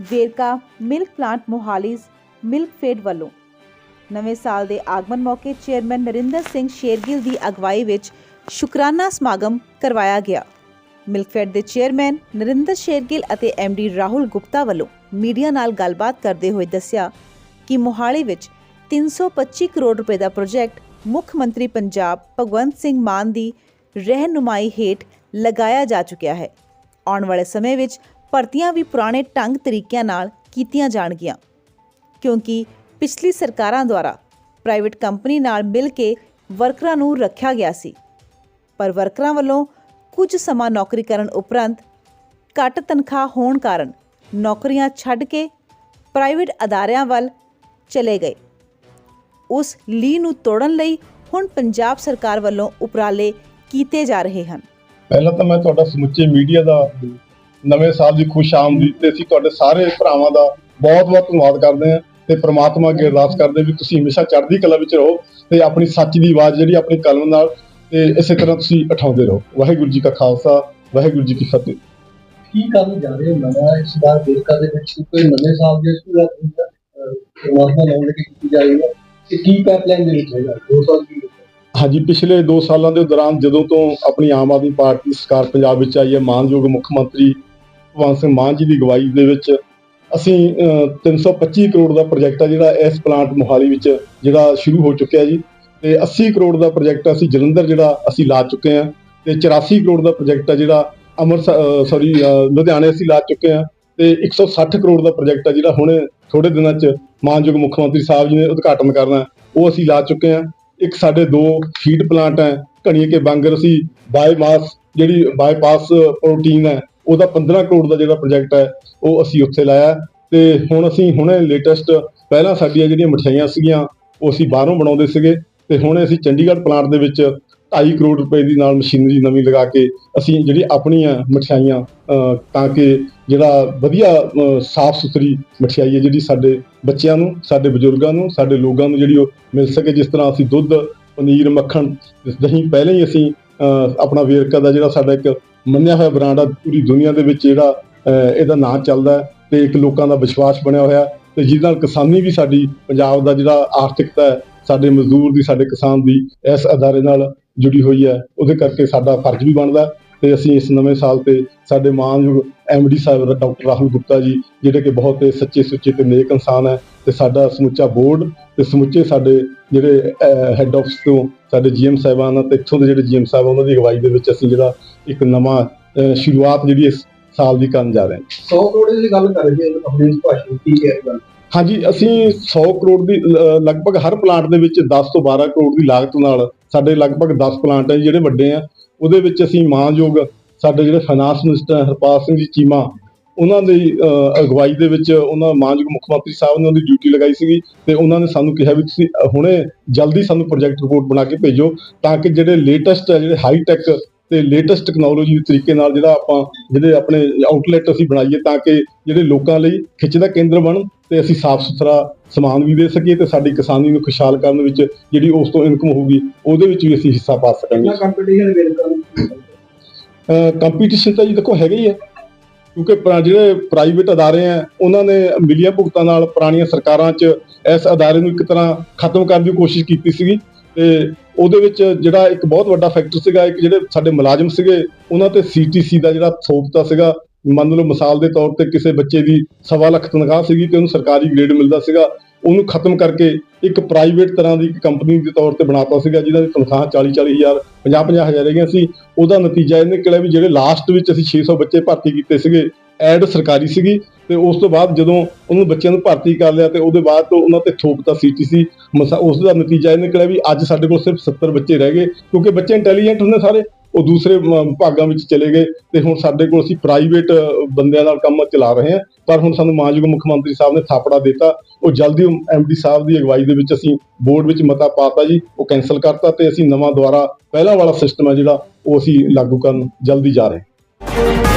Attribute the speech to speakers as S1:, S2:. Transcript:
S1: Verka milk plant ਮੋਹਾਲੀਜ਼ Milkfed ਵੱਲੋਂ। ਨਵੇਂ ਸਾਲ ਦੇ ਆਗਮਨ ਮੌਕੇ ਚੇਅਰਮੈਨ ਨਰਿੰਦਰ ਸਿੰਘ ਸ਼ੇਰਗਿੱਲ ਦੀ ਅਗਵਾਈ ਵਿੱਚ ਸ਼ੁਕਰਾਨਾ ਸਮਾਗਮ ਕਰਵਾਇਆ ਗਿਆ। ਮਿਲਕਫੈਡ ਦੇ ਚੇਅਰਮੈਨ ਨਰਿੰਦਰ ਸ਼ੇਰਗਿੱਲ ਅਤੇ ਡੀ ਰਾਹੁਲ ਗੁਪਤਾ ਵੱਲੋਂ ਮੀਡੀਆ ਨਾਲ ਗੱਲਬਾਤ ਕਰਦੇ ਹੋਏ ਦੱਸਿਆ ਕਿ ਮੋਹਾਲੀ ਵਿੱਚ 325 ਕਰੋੜ ਰੁਪਏ ਦਾ ਪ੍ਰੋਜੈਕਟ ਮੁੱਖ ਮੰਤਰੀ ਪੰਜਾਬ ਭਗਵੰਤ ਸਿੰਘ ਮਾਨ ਦੀ ਰਹਿਨੁਮਾਈ ਹੇਠ ਲਗਾਇਆ ਜਾ ਚੁੱਕਿਆ ਹੈ। ਆਉਣ ਵਾਲੇ ਸਮੇਂ ਵਿੱਚ ਭਰਤੀਆਂ ਵੀ ਪੁਰਾਣੇ ਢੰਗ ਤਰੀਕਿਆਂ ਨਾਲ ਕੀਤੀਆਂ ਜਾਣਗੀਆਂ, ਕਿਉਂਕਿ ਪਿਛਲੀ ਸਰਕਾਰਾਂ ਦੁਆਰਾ ਪ੍ਰਾਈਵੇਟ ਕੰਪਨੀ ਨਾਲ ਮਿਲ ਕੇ ਵਰਕਰਾਂ ਨੂੰ ਰੱਖਿਆ ਗਿਆ ਸੀ। ਪਰ ਵਰਕਰਾਂ ਵੱਲੋਂ ਕੁਝ ਸਮਾਂ ਨੌਕਰੀ ਕਰਨ ਉਪਰੰਤ ਘੱਟ ਤਨਖਾਹ ਹੋਣ ਕਾਰਨ ਨੌਕਰੀਆਂ ਛੱਡ ਕੇ ਪ੍ਰਾਈਵੇਟ ਅਦਾਰਿਆਂ ਵੱਲ ਚਲੇ ਗਏ। ਉਸ ਲੀ ਨੂੰ ਤੋੜਨ ਲਈ ਹੁਣ ਪੰਜਾਬ ਸਰਕਾਰ ਵੱਲੋਂ ਉਪਰਾਲੇ ਕੀਤੇ ਜਾ ਰਹੇ ਹਨ।
S2: ਪਹਿਲਾਂ ਤਾਂ ਮੈਂ ਤੁਹਾਡਾ ਸਮੁੱਚੇ ਮੀਡੀਆ ਦਾ ਨਵੇਂ ਸਾਲ ਦੀ ਖੁਸ਼ ਆਮਦੀਦ ਤੇ ਅਸੀਂ ਤੁਹਾਡੇ ਸਾਰੇ ਭਰਾਵਾਂ ਦਾ ਬਹੁਤ-ਬਹੁਤ ਧੰਨਵਾਦ ਕਰਦੇ ਹਾਂ ਤੇ ਪ੍ਰਮਾਤਮਾ ਅੱਗੇ ਅਰਦਾਸ ਕਰਦੇ ਵੀ ਤੁਸੀਂ ਹਮੇਸ਼ਾ ਚੜ੍ਹਦੀ ਕਲਾ ਵਿੱਚ ਰਹੋ ਤੇ ਆਪਣੀ ਸੱਚ ਦੀ ਆਵਾਜ਼ ਜਿਹੜੀ ਆਪਣੀ ਕਲਮ ਨਾਲ ਤੇ ਇਸੇ ਤਰ੍ਹਾਂ ਤੁਸੀਂ ਉਠਾਉਂਦੇ ਰਹੋ। ਵਾਹਿਗੁਰੂ ਜੀ ਕਾ ਖਾਲਸਾ ਵਾਹਿਗੁਰੂ ਜੀ ਕੀ ਫਤਿਹ।
S3: ਕੀ ਕਰਨ ਜਾ ਰਹੇ ਹੋ ਨਵਾਂ ਇਸ ਵਾਰ ਵੇਰਕਾ ਦੇ ਵਿੱਚ? ਕੋਈ ਨਵੇਂ ਸਾਲ ਦੇ ਸ਼ੁਰੂਆਤ ਪਰਮਾਤਮਾ ਲਾਉਣ ਲਈ ਕੀਤੀ ਜਾ ਰਹੀ ਹੈ ਕੀ ਪਾਈਪਲਾਈਨ ਦੇ ਵਿੱਚ ਹੈਗਾ? ਦੋ ਸਾਲ ਦੀ
S2: ਹਾਂਜੀ ਪਿਛਲੇ 2 ਸਾਲਾਂ ਦੇ ਦੌਰਾਨ ਜਦੋਂ ਤੋਂ ਆਪਣੀ ਆਮ ਆਦਮੀ ਪਾਰਟੀ ਸਰਕਾਰ ਪੰਜਾਬ ਵਿੱਚ ਆਈ ਹੈ ਮਾਨਯੋਗ ਮੁੱਖ ਮੰਤਰੀ ਭਗਵੰਤ ਸਿੰਘ ਮਾਨ ਜੀ ਦੀ ਅਗਵਾਈ ਦੇ ਵਿੱਚ ਅਸੀਂ ਅਹ, 325 ਕਰੋੜ ਦਾ ਪ੍ਰੋਜੈਕਟ ਆ ਜਿਹੜਾ ਇਸ ਪਲਾਂਟ ਮੋਹਾਲੀ ਵਿੱਚ ਜਿਹੜਾ ਸ਼ੁਰੂ ਹੋ ਚੁੱਕਿਆ ਜੀ। ਤੇ 80 ਕਰੋੜ ਦਾ ਪ੍ਰੋਜੈਕਟ ਅਸੀਂ ਜਲੰਧਰ ਜਿਹੜਾ ਅਸੀਂ ਲਾ ਚੁੱਕੇ ਹਾਂ। ਤੇ 84 ਕਰੋੜ ਦਾ ਪ੍ਰੋਜੈਕਟ ਆ ਜਿਹੜਾ ਅੰਮ੍ਰਿਤਸਰ ਸੌਰੀ ਲੁਧਿਆਣੇ ਅਸੀਂ ਲਾ ਚੁੱਕੇ ਹਾਂ। ਤੇ 160 ਕਰੋੜ ਦਾ ਪ੍ਰੋਜੈਕਟ ਆ ਜਿਹੜਾ ਹੁਣੇ ਥੋੜੇ ਦਿਨਾਂ 'ਚ ਮਾਨਯੋਗ ਮੁੱਖ ਮੰਤਰੀ ਸਾਹਿਬ ਜੀ ਨੇ ਉਦਘਾਟਨ ਕਰਨਾ ਉਹ ਅਸੀਂ ਲਾ ਚੁੱਕੇ ਹਾਂ। ਇੱਕ ਸਾਡੇ ਦੋ ਫੀਡ ਪਲਾਂਟ ਹੈ ਘਣੀਏ ਕੇ ਬਾਂਗਰ ਅਸੀਂ ਬਾਇਓਮਾਸ ਜਿਹੜੀ ਬਾਈਪਾਸ ਪ੍ਰੋਟੀਨ ਹੈ ਉਹਦਾ 15 ਕਰੋੜ ਦਾ ਜਿਹੜਾ ਪ੍ਰੋਜੈਕਟ ਹੈ, ਉਹ ਅਸੀਂ ਉੱਥੇ ਲਾਇਆ ਹੈ। ਤੇ ਹੁਣ ਅਸੀਂ ਹੁਣੇ ਲੇਟੈਸਟ ਪਹਿਲਾਂ ਸਾਡੀਆਂ ਜਿਹੜੀਆਂ ਮਠਿਆਈਆਂ ਸੀਗੀਆਂ, ਉਹ ਅਸੀਂ ਬਾਹਰੋਂ ਬਣਾਉਂਦੇ ਸੀਗੇ। ਤੇ ਹੁਣ ਅਸੀਂ ਚੰਡੀਗੜ੍ਹ ਪਲਾਂਟ ਦੇ ਵਿੱਚ 2.5 ਕਰੋੜ ਰੁਪਏ ਦੀ ਨਾਲ ਮਸ਼ੀਨਰੀ ਨਵੀਂ ਲਗਾ ਕੇ ਅਸੀਂ ਜਿਹੜੀ ਆਪਣੀਆਂ ਮਠਿਆਈਆਂ ਤਾਂ ਕਿ ਜਿਹੜਾ ਵਧੀਆ ਸਾਫ਼ ਸੁਥਰੀ ਮਠਿਆਈ ਹੈ ਜਿਹੜੀ ਸਾਡੇ ਬੱਚਿਆਂ ਨੂੰ, ਸਾਡੇ ਬਜ਼ੁਰਗਾਂ ਨੂੰ, ਸਾਡੇ ਲੋਕਾਂ ਨੂੰ ਜਿਹੜੀ ਉਹ ਮਿਲ ਸਕੇ, ਜਿਸ ਤਰ੍ਹਾਂ ਅਸੀਂ ਦੁੱਧ, ਪਨੀਰ, ਮੱਖਣ, ਦਹੀਂ ਪਹਿਲਾਂ ਹੀ ਅਸੀਂ ਆਪਣਾ ਵੇਰਕਾ ਦਾ ਜਿਹੜਾ ਸਾਡਾ ਇੱਕ ਮੰਨਿਆ ਹੋਇਆ ਬ੍ਰਾਂਡ ਆ, ਪੂਰੀ ਦੁਨੀਆ ਦੇ ਵਿੱਚ ਜਿਹੜਾ ਇਹਦਾ ਨਾਂ ਚੱਲਦਾ ਹੈ ਤੇ ਇੱਕ ਲੋਕਾਂ ਦਾ ਵਿਸ਼ਵਾਸ ਬਣਿਆ ਹੋਇਆ ਤੇ ਜਿਹਦੇ ਨਾਲ ਕਿਸਾਨੀ ਵੀ ਸਾਡੀ ਪੰਜਾਬ ਦਾ ਜਿਹੜਾ ਆਰਥਿਕਤਾ ਹੈ, ਸਾਡੇ ਮਜ਼ਦੂਰ ਦੀ, ਸਾਡੇ ਕਿਸਾਨ ਦੀ ਇਸ ਅਦਾਰੇ ਨਾਲ ਜੁੜੀ ਹੋਈ ਹੈ, ਉਹਦੇ ਕਰਕੇ ਸਾਡਾ ਫਰਜ਼ ਵੀ ਬਣਦਾ ਤੇ ਅਸੀਂ ਇਸ ਨਵੇਂ ਸਾਲ ਤੇ ਸਾਡੇ ਮਾਨਯੋਗ ਐਮਡੀ ਸਾਹਿਬ ਦਾ ਡਾਕਟਰ ਰਾਹੁਲ ਗੁਪਤਾ ਜੀ ਜਿਹੜੇ ਕਿ ਬਹੁਤ ਸੱਚੇ ਸੁੱਚੇ ਤੇ ਨੇਕ ਇਨਸਾਨ ਹੈ ਤੇ ਸਾਡਾ ਸਮੁੱਚਾ ਬੋਰਡ ਤੇ ਸਮੁੱਚੇ ਸਾਡੇ ਜਿਹੜੇ ਹੈੱਡ ਆਫਿਸ ਤੋਂ ਸਾਡੇ ਜੀਐਮ ਸਾਹਿਬਾਨ ਤੇ ਇੱਥੋਂ ਦੇ ਜਿਹੜੇ ਜੀਐਮ ਸਾਹਿਬ ਉਹਨਾਂ ਦੀ ਅਗਵਾਈ ਦੇ ਵਿੱਚ ਅਸੀਂ ਜਿਹੜਾ ਇੱਕ ਨਵਾਂ ਸ਼ੁਰੂਆਤ ਜਿਹੜੀ ਇਸ ਸਾਲ ਦੀ ਕਰਨ ਜਾ ਰਹੇ ਹਾਂ।
S3: 100 ਕਰੋੜ ਦੀ ਗੱਲ ਕਰ ਰਹੇ ਹਾਂ ਆਪਣੀ ਭਾਸ਼ਣ ਕੀ ਹੈ? ਗੱਲ
S2: ਹਾਂਜੀ ਅਸੀਂ 100 ਕਰੋੜ ਦੀ ਲਗਭਗ ਹਰ ਪਲਾਂਟ ਦੇ ਵਿੱਚ 10 ਤੋਂ 12 ਕਰੋੜ ਦੀ ਲਾਗਤ ਨਾਲ ਸਾਡੇ ਲਗਭਗ 10 ਪਲਾਂਟ ਹੈ ਜਿਹੜੇ ਵੱਡੇ ਆ। ਉਹਦੇ ਵਿੱਚ ਅਸੀਂ ਮਾਨਯੋਗ ਸਾਡੇ ਜਿਹੜੇ ਫਾਈਨਾਂਸ ਮਿਨਿਸਟਰ ਹਰਪਾਲ ਸਿੰਘ ਜੀ ਚੀਮਾ, ਉਹਨਾਂ ਦੀ ਅਗਵਾਈ ਦੇ ਵਿੱਚ ਉਹਨਾਂ ਮਾਨਯੋਗ ਮੁੱਖ ਮੰਤਰੀ ਸਾਹਿਬ ਨੇ ਉਹਦੀ ਡਿਊਟੀ ਲਗਾਈ ਸੀਗੀ ਤੇ ਉਹਨਾਂ ਨੇ ਸਾਨੂੰ ਕਿਹਾ ਵੀ ਤੁਸੀਂ ਹੁਣੇ ਜਲਦੀ ਸਾਨੂੰ ਪ੍ਰੋਜੈਕਟ ਰਿਪੋਰਟ ਬਣਾ ਕੇ ਭੇਜੋ ਤਾਂ ਕਿ ਜਿਹੜੇ ਲੇਟੈਸਟ ਹੈ, ਜਿਹੜੇ ਹਾਈ ਟੈਕ ਤੇ ਲੇਟੈਸਟ ਟੈਕਨੋਲੋਜੀ ਦੇ ਤਰੀਕੇ ਨਾਲ ਜਿਹੜਾ ਆਪਾਂ, ਜਿਹੜੇ ਆਪਣੇ ਆਊਟਲੈਟ ਅਸੀਂ ਬਣਾਈਏ ਤਾਂ ਕਿ ਜਿਹੜੇ ਲੋਕਾਂ ਲਈ ਖਿੱਚ ਦਾ ਕੇਂਦਰ ਬਣ ਤੇ ਅਸੀਂ ਸਾਫ਼ ਸੁਥਰਾ ਸਮਾਨ ਵੀ ਦੇ ਸਕੀਏ ਤੇ ਸਾਡੀ ਕਿਸਾਨੀ ਨੂੰ ਖੁਸ਼ਹਾਲ ਕਰਨ ਵਿੱਚ ਜਿਹੜੀ ਉਸ ਤੋਂ ਇਨਕਮ ਹੋਊਗੀ, ਉਹਦੇ ਵਿੱਚ ਵੀ ਅਸੀਂ ਹਿੱਸਾ ਪਾ ਸਕਾਂਗੇ।
S3: ਕੰਪੀਟੀਸ਼ਨ ਵੇਰਕਾ
S2: ਕੰਪੀਟੀਸ਼ਨ ਤਾਂ ਜੀ ਦੇਖੋ ਹੈਗਾ ਹੀ ਹੈ ਕਿਉਂਕਿ ਜਿਹੜੇ ਪ੍ਰਾਈਵੇਟ ਅਦਾਰੇ ਆ, ਉਹਨਾਂ ਨੇ ਮਿਲੀਆਂ ਭੁਗਤਾਂ ਨਾਲ ਪੁਰਾਣੀਆਂ ਸਰਕਾਰਾਂ 'ਚ ਇਸ ਅਦਾਰੇ ਨੂੰ ਇੱਕ ਤਰ੍ਹਾਂ ਖਤਮ ਕਰਨ ਦੀ ਕੋਸ਼ਿਸ਼ ਕੀਤੀ ਸੀਗੀ। ਤੇ ਉਹਦੇ ਵਿੱਚ ਜਿਹੜਾ ਇੱਕ ਬਹੁਤ ਵੱਡਾ ਫੈਕਟਰ ਸੀਗਾ, ਇੱਕ ਜਿਹੜੇ ਸਾਡੇ ਮੁਲਾਜ਼ਮ ਸੀਗੇ, ਉਹਨਾਂ ਤੇ ਸੀਟੀਸੀ ਦਾ ਜਿਹੜਾ ਥੋਪਤਾ ਸੀਗਾ, ਮੰਨ ਲਓ ਮਿਸਾਲ ਦੇ ਤੌਰ ਤੇ ਕਿਸੇ ਬੱਚੇ ਦੀ ਸਵਾ ਲੱਖ ਤਨਖਾਹ ਸੀਗੀ ਤੇ ਉਹਨੂੰ ਸਰਕਾਰੀ ਗ੍ਰੇਡ ਮਿਲਦਾ ਸੀਗਾ। ਉਹਨੂੰ ਖਤਮ ਕਰਕੇ ਇੱਕ ਪ੍ਰਾਈਵੇਟ ਤਰ੍ਹਾਂ ਦੀ ਕੰਪਨੀ ਦੇ ਤੌਰ ਤੇ ਬਣਾਤਾ ਸੀਗਾ ਜਿਹਦਾ ਦੀ ਤਨਖਾਹ 40 40 ਹਜ਼ਾਰ 50 50 ਹਜ਼ਾਰ ਹੈਗੀਆਂ ਸੀ। ਉਹਦਾ ਨਤੀਜਾ ਇਹ ਨਿਕਲਿਆ ਵੀ ਜਿਹੜੇ ਲਾਸਟ ਵਿੱਚ ਅਸੀਂ 600 ਬੱਚੇ ਭਰਤੀ ਕੀਤੇ ਸੀਗੇ ਐਡ ਸਰਕਾਰੀ ਸੀਗੀ ਤੇ ਉਸ ਤੋਂ ਬਾਅਦ ਜਦੋਂ ਉਹਨੂੰ ਬੱਚਿਆਂ ਨੂੰ ਭਰਤੀ ਕਰ ਲਿਆ ਤੇ ਉਹਦੇ ਬਾਅਦ ਤੋਂ ਉਹਨਾਂ ਤੇ ਥੋਪਤਾ ਸੀਟੀਸੀ ਉਸ ਦਾ ਨਤੀਜਾ ਇਹ ਨਿਕਲਿਆ ਵੀ ਅੱਜ ਸਾਡੇ ਕੋਲ ਸਿਰਫ 70 ਬੱਚੇ ਰਹਿ ਗਏ, ਕਿਉਂਕਿ ਬੱਚੇ ਇੰਟੈਲੀਜੈਂਟ ਹੁੰਦੇ ਸਾਰੇ। ਉਹ ਦੂਸਰੇ ਭਾਗਾਂ ਵਿੱਚ ਚਲੇ ਗਏ ਤੇ ਹੁਣ ਸਾਡੇ ਕੋਲ ਅਸੀਂ ਪ੍ਰਾਈਵੇਟ ਬੰਦਿਆਂ ਨਾਲ ਕੰਮ ਚਲਾ ਰਹੇ ਹਾਂ। ਪਰ ਹੁਣ ਸਾਨੂੰ ਮਾਨਯੋਗ ਮੁੱਖ ਮੰਤਰੀ ਸਾਹਿਬ ਨੇ ਥਾਪੜਾ ਦਿੱਤਾ। ਉਹ ਜਲਦੀ ਐਮਡੀ ਸਾਹਿਬ ਦੀ ਅਗਵਾਈ ਦੇ ਵਿੱਚ ਅਸੀਂ ਬੋਰਡ ਵਿੱਚ ਮਤਾ ਪਾਤਾ ਜੀ, ਉਹ ਕੈਨਸਲ ਕਰਤਾ ਤੇ ਅਸੀਂ ਨਵਾਂ ਦੁਆਰਾ ਪਹਿਲਾਂ ਵਾਲਾ ਸਿਸਟਮ ਹੈ ਜਿਹੜਾ, ਉਹ ਅਸੀਂ ਲਾਗੂ ਕਰਨ ਜਲਦੀ ਜਾ ਰਹੇ ਹਾਂ।